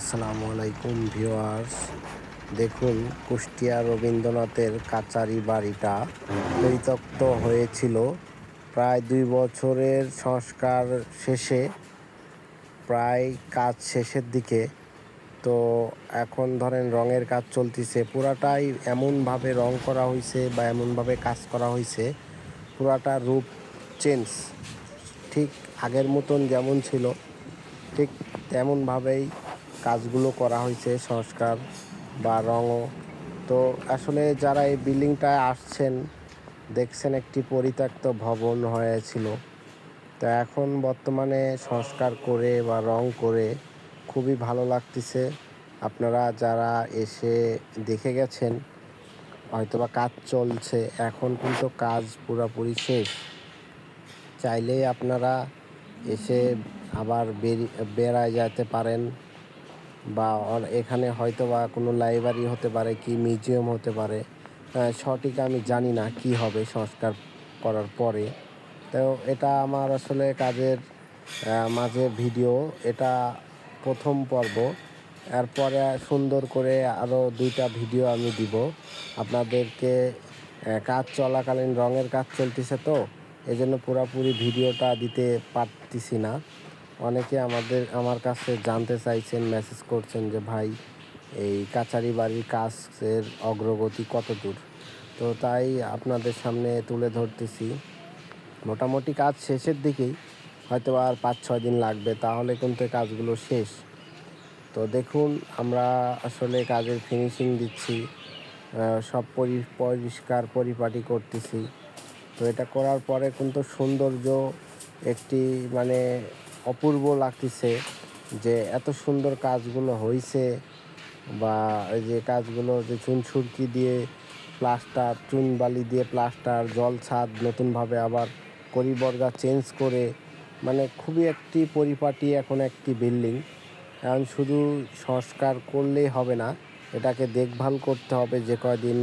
আসসালামু আলাইকুম ভিউয়ার্স। দেখুন, কুষ্টিয়া রবীন্দ্রনাথের কাচারি বাড়িটা পরিত্যক্ত হয়েছিল। প্রায় দুই বছরের সংস্কার শেষে, প্রায় কাজ শেষের দিকে। তো এখন ধরেন রঙের কাজ চলতেছে। পুরাটাই এমনভাবে রং করা হয়েছে বা এমনভাবে কাজ করা হয়েছে পুরাটা রূপ চেঞ্জ। ঠিক আগের মতন যেমন ছিল, ঠিক তেমনভাবেই কাজগুলো করা হয়েছে, সংস্কার বা রঙও। তো আসলে যারা এই বিল্ডিংটায় আসছেন, দেখছেন একটি পরিত্যক্ত ভবন হয়েছিল। তো এখন বর্তমানে সংস্কার করে বা রং করে খুবই ভালো লাগতেছে। আপনারা যারা এসে দেখে গেছেন, হয়তোবা কাজ চলছে, এখন কিন্তু কাজ পুরোপুরি শেষ। চাইলেই আপনারা এসে আবার বেরি, বেড়ায় যেতে পারেন। বা এখানে হয়তো বা কোনো লাইব্রেরি হতে পারে কি মিউজিয়াম হতে পারে সঠিক আমি জানি না কি হবে সংস্কার করার পরে। তো এটা আমার আসলে কাজের মাঝে ভিডিও এটা প্রথম পর্ব। এরপরে সুন্দর করে আরও দুইটা ভিডিও আমি দিব। আপনাদেরকে কাজ চলাকালীন রঙের কাজ চলতেছে তো এই জন্য পুরোপুরি ভিডিওটা দিতে পারতেছি না। অনেকে আমাদের, আমার কাছে জানতে চাইছেন মেসেজ করছেন যে, ভাই, এই কাচারি বাড়ির কাজের অগ্রগতি কত দূর? তো তাই আপনাদের সামনে তুলে ধরতেছি। মোটামুটি কাজ শেষের দিকেই, হয়তো আর পাঁচ ছয় দিন লাগবে, তাহলে কিন্তু কাজগুলো শেষ। তো দেখুন, আমরা আসলে কাজের ফিনিশিং দিচ্ছি সব পরি, পরিষ্কার পরিপাটি করতেছি। তো এটা করার পরে কিন্তু সৌন্দর্য একটি মানে অপূর্ব লাগতেছে যে এত সুন্দর কাজগুলো হয়েছে বা এই যে কাজগুলো যে চুন সুরকি দিয়ে প্লাস্টার, চুন বালি দিয়ে প্লাস্টার, জল ছাদ নতুনভাবে আবার করিবর্গা চেঞ্জ করে মানে খুবই একটি পরিপাটি এখন একটি বিল্ডিং। এখন শুধু সংস্কার করলেই হবে না, এটাকে দেখভাল করতে হবে যে কয়দিন